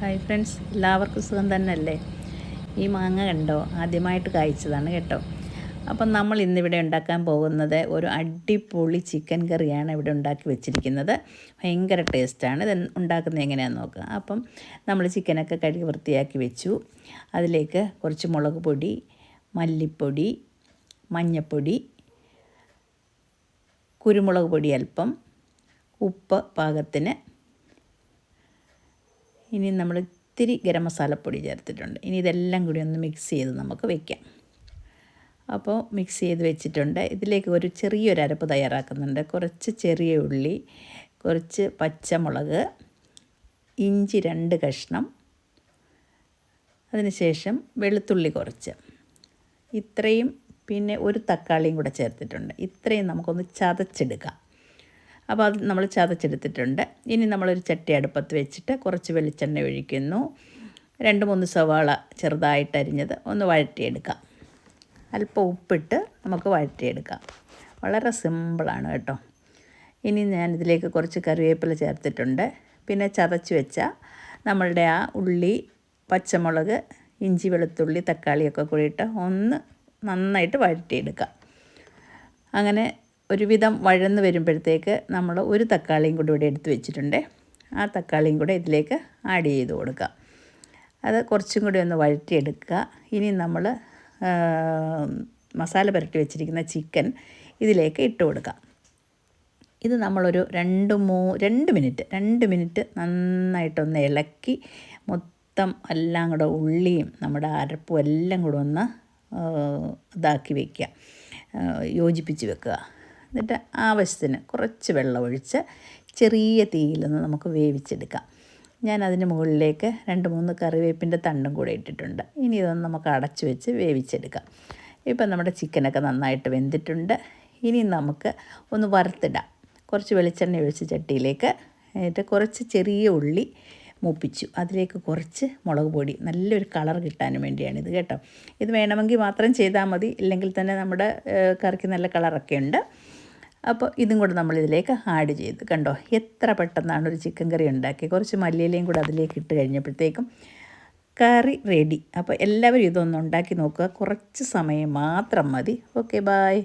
Hi friends എല്ലാവർക്കും സുഖം തന്നെ അല്ലേ ഈ മാങ്ങ കണ്ടോ? ആദ്യമായിട്ട് കായ്ച്ചതാണ് കേട്ടോ. അപ്പം നമ്മൾ ഇന്നിവിടെ ഉണ്ടാക്കാൻ പോകുന്നത് ഒരു അടിപൊളി ചിക്കൻ കറിയാണ് ഇവിടെ ഉണ്ടാക്കി വെച്ചിരിക്കുന്നത്. ഭയങ്കര ടേസ്റ്റാണ്. ഇത് ഉണ്ടാക്കുന്നത് എങ്ങനെയാണെന്ന് നോക്കുക അപ്പം നമ്മൾ ചിക്കനൊക്കെ കഴുകി വൃത്തിയാക്കി വെച്ചു. അതിലേക്ക് കുറച്ച് മുളക് പൊടി മല്ലിപ്പൊടി മഞ്ഞൾപ്പൊടി കുരുമുളക് പൊടി അല്പം ഉപ്പ് പാകത്തിന് ഇനി നമ്മൾ ഇത്തിരി ഗരം മസാലപ്പൊടി ചേർത്തിട്ടുണ്ട്. ഇനി ഇതെല്ലാം കൂടി ഒന്ന് മിക്സ് ചെയ്ത് നമുക്ക് വെക്കാം. അപ്പോൾ മിക്സ് ചെയ്ത് വെച്ചിട്ടുണ്ട്. ഇതിലേക്ക് ഒരു ചെറിയൊരു അരപ്പ് തയ്യാറാക്കുന്നുണ്ട്. കുറച്ച് ചെറിയ ഉള്ളി കുറച്ച് പച്ചമുളക് ഇഞ്ചി രണ്ട് കഷ്ണം അതിനുശേഷം വെളുത്തുള്ളി കുറച്ച്. ഇത്രയും പിന്നെ ഒരു തക്കാളിയും കൂടെ ചേർത്തിട്ടുണ്ട്. ഇത്രയും നമുക്കൊന്ന് ചതച്ചെടുക്കാം. അപ്പോൾ അത് നമ്മൾ ചതച്ചെടുത്തിട്ടുണ്ട്. ഇനി നമ്മളൊരു ചട്ടി അടുപ്പത്ത് വെച്ചിട്ട് കുറച്ച് വെളിച്ചെണ്ണ ഒഴിക്കുന്നു. രണ്ട് മൂന്ന് സവാള ചെറുതായിട്ട് അരിഞ്ഞത് ഒന്ന് വഴറ്റിയെടുക്കാം. അല്പം ഉപ്പിട്ട് നമുക്ക് വഴറ്റിയെടുക്കാം. വളരെ സിമ്പിളാണ് കേട്ടോ. ഇനി ഞാനിതിലേക്ക് കുറച്ച് കറിവേപ്പില ചേർത്തിട്ടുണ്ട്. പിന്നെ ചതച്ച് വെച്ച നമ്മളുടെ ആ ഉള്ളി പച്ചമുളക് ഇഞ്ചി വെളുത്തുള്ളി തക്കാളിയൊക്കെ കൂടിയിട്ട് ഒന്ന് നന്നായിട്ട് വഴറ്റിയെടുക്കാം. അങ്ങനെ ഒരുവിധം വഴന്ന് വരുമ്പോഴത്തേക്ക് നമ്മൾ ഒരു തക്കാളിയും കൂടി ഇവിടെ എടുത്ത് വെച്ചിട്ടുണ്ട്. ആ തക്കാളിയും കൂടെ ഇതിലേക്ക് ആഡ് ചെയ്ത് കൊടുക്കുക. അത് കുറച്ചും കൂടി ഒന്ന് വഴറ്റിയെടുക്കുക. ഇനി നമ്മൾ മസാല പുരട്ടി വെച്ചിരിക്കുന്ന ചിക്കൻ ഇതിലേക്ക് ഇട്ട് കൊടുക്കുക. ഇത് നമ്മളൊരു രണ്ട് മൂ രണ്ട് മിനിറ്റ് രണ്ട് മിനിറ്റ് നന്നായിട്ടൊന്ന് ഇളക്കി മൊത്തം എല്ലാം കൂടെ ഉള്ളിയും നമ്മുടെ അരപ്പും എല്ലാം കൂടെ ഒന്ന് ഇതാക്കി വയ്ക്കുക യോജിപ്പിച്ച് വെക്കുക. എന്നിട്ട് ആവശ്യത്തിന് കുറച്ച് വെള്ളമൊഴിച്ച് ചെറിയ തീയിൽ നമുക്ക് വേവിച്ചെടുക്കാം. ഞാൻ അതിന് മുകളിലേക്ക് രണ്ട് മൂന്ന് കറിവേപ്പിന്റെ തണ്ടും കൂടെ ഇട്ടിട്ടുണ്ട്. ഇനി ഇതൊന്ന് നമുക്ക് അടച്ചു വെച്ച് വേവിച്ചെടുക്കാം. ഇപ്പം നമ്മുടെ ചിക്കനൊക്കെ നന്നായിട്ട് വെന്തിട്ടുണ്ട്. ഇനി നമുക്ക് ഒന്ന് വറുത്തിടാം. കുറച്ച് വെളിച്ചെണ്ണ ഒഴിച്ച് ചട്ടിയിലേക്ക് എന്നിട്ട് കുറച്ച് ചെറിയ ഉള്ളി മൂപ്പിച്ചു. അതിലേക്ക് കുറച്ച് മുളക് പൊടി. നല്ലൊരു കളർ കിട്ടാനും വേണ്ടിയാണ് ഇത് കേട്ടോ. ഇത് വേണമെങ്കിൽ മാത്രം ചെയ്താൽ മതി. ഇല്ലെങ്കിൽ തന്നെ നമ്മുടെ കറിക്ക് നല്ല കളറൊക്കെ ഉണ്ട്. അപ്പോൾ ഇതും കൂടെ നമ്മളിതിലേക്ക് ആഡ് ചെയ്ത്. കണ്ടോ? എത്ര പെട്ടെന്നാണ് ഒരു ചിക്കൻ കറി ഉണ്ടാക്കി കുറച്ച് മല്ലിയിലയും കൂടെ അതിലേക്ക് ഇട്ട് കഴിഞ്ഞപ്പോഴത്തേക്കും കറി റെഡി അപ്പോൾ എല്ലാവരും ഇതൊന്ന് ഉണ്ടാക്കി നോക്കുക. കുറച്ച് സമയം മാത്രം മതി. Okay bye